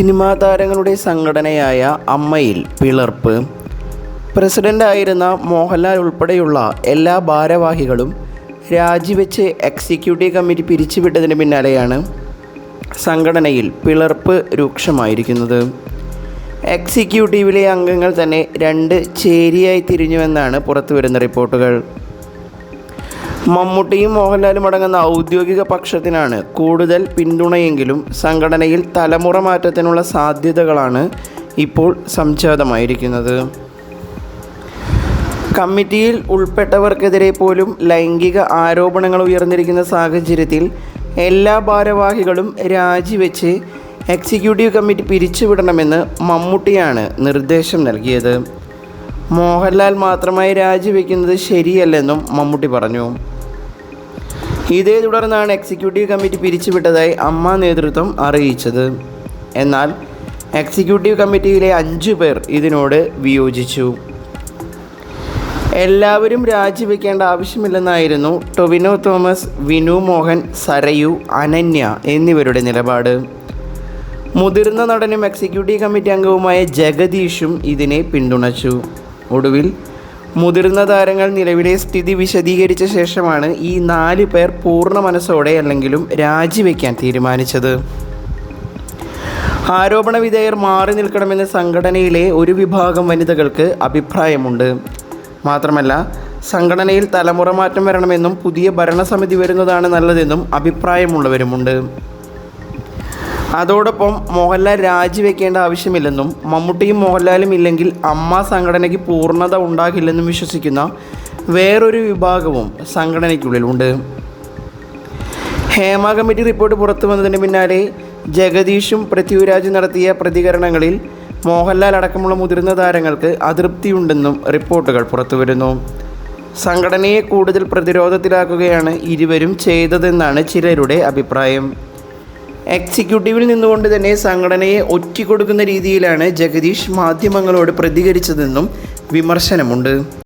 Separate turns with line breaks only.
Cinema താരങ്ങളുടെ സംഘടനയായ അമ്മയിൽ പിളർപ്പ്. പ്രസിഡന്റായിരുന്ന മോഹൻലാൽ ഉൾപ്പെടെയുള്ള എല്ലാ ഭാരവാഹികളും രാജിവെച്ച് എക്സിക്യൂട്ടീവ് കമ്മിറ്റി പിരിച്ചുവിട്ടതിന് പിന്നാലെയാണ് സംഘടനയിൽ പിളർപ്പ് രൂക്ഷമായിരിക്കുന്നത്. എക്സിക്യൂട്ടീവിലെ അംഗങ്ങൾ തന്നെ രണ്ട് ചേരിയായി തിരിഞ്ഞുവെന്നാണ് പുറത്തുവരുന്ന റിപ്പോർട്ടുകൾ. മമ്മൂട്ടിയും മോഹൻലാലും അടങ്ങുന്ന ഔദ്യോഗിക പക്ഷത്തിനാണ് കൂടുതൽ പിന്തുണയെങ്കിലും സംഘടനയിൽ തലമുറ മാറ്റത്തിനുള്ള സാധ്യതകളാണ് ഇപ്പോൾ സംജാതമായിരിക്കുന്നത്. കമ്മിറ്റിയിൽ ഉൾപ്പെട്ടവർക്കെതിരെ പോലും ലൈംഗിക ആരോപണങ്ങൾ ഉയർന്നിരിക്കുന്ന സാഹചര്യത്തിൽ എല്ലാ ഭാരവാഹികളും രാജിവെച്ച് എക്സിക്യൂട്ടീവ് കമ്മിറ്റി പിരിച്ചുവിടണമെന്ന് മമ്മൂട്ടിയാണ് നിർദ്ദേശം നൽകിയത്. മോഹൻലാൽ മാത്രമായി രാജിവെക്കുന്നത് ശരിയല്ലെന്നും മമ്മൂട്ടി പറഞ്ഞു. ഇതേ തുടർന്നാണ് എക്സിക്യൂട്ടീവ് കമ്മിറ്റി പിരിച്ചുവിട്ടതായി അമ്മ നേതൃത്വം അറിയിച്ചത്. എന്നാൽ എക്സിക്യൂട്ടീവ് കമ്മിറ്റിയിലെ അഞ്ചു പേർ ഇതിനോട് വിയോജിച്ചു. എല്ലാവരും രാജിവെക്കേണ്ട ആവശ്യമില്ലെന്നായിരുന്നു ടൊവിനോ തോമസ് വിനു മോഹൻ സരയു അനന്യ എന്നിവരുടെ നിലപാട്. മുതിർന്ന നടനും എക്സിക്യൂട്ടീവ് കമ്മിറ്റി അംഗവുമായ ജഗദീഷും ഇതിനെ പിന്തുണച്ചു. ഒടുവിൽ മുതിർന്ന താരങ്ങൾ നിലവിലെ സ്ഥിതി വിശദീകരിച്ച ശേഷമാണ് ഈ നാല് പേർ പൂർണ മനസ്സോടെ അല്ലെങ്കിലും രാജിവെക്കാൻ തീരുമാനിച്ചത്. ആരോപണ വിധേയർ മാറി നിൽക്കണമെന്ന് സംഘടനയിലെ ഒരു വിഭാഗം വനിതകൾക്ക് അഭിപ്രായമുണ്ട്. മാത്രമല്ല സംഘടനയിൽ തലമുറ മാറ്റം വരണമെന്നും പുതിയ ഭരണസമിതി വരുന്നതാണ് നല്ലതെന്നും അഭിപ്രായമുള്ളവരുമുണ്ട്. അതോടൊപ്പം മോഹൻലാൽ രാജിവെക്കേണ്ട ആവശ്യമില്ലെന്നും മമ്മൂട്ടിയും മോഹൻലാലും ഇല്ലെങ്കിൽ അമ്മ സംഘടനയ്ക്ക് പൂർണത ഉണ്ടാകില്ലെന്നും വിശ്വസിക്കുന്ന വേറൊരു വിഭാഗവും സംഘടനയ്ക്കുള്ളിലുണ്ട്. ഹേമ കമ്മിറ്റി റിപ്പോർട്ട് പുറത്തു വന്നതിന് പിന്നാലെ ജഗദീഷും പൃഥ്വിരാജും നടത്തിയ പ്രതികരണങ്ങളിൽ മോഹൻലാൽ അടക്കമുള്ള മുതിർന്ന താരങ്ങൾക്ക് അതൃപ്തിയുണ്ടെന്നും റിപ്പോർട്ടുകൾ പുറത്തുവരുന്നു സംഘടനയെ കൂടുതൽ പ്രതിരോധത്തിലാക്കുകയാണ് ഇരുവരും ചെയ്തതെന്നാണ് ചിലരുടെ അഭിപ്രായം. എക്സിക്യൂട്ടീവിൽ നിന്നുകൊണ്ട് തന്നെ സംഘടനയെ ഒറ്റിക്കൊടുക്കുന്ന രീതിയിലാണ് ജഗദീഷ് മാധ്യമങ്ങളോട് പ്രതികരിച്ചതെന്നും വിമർശനമുണ്ട്.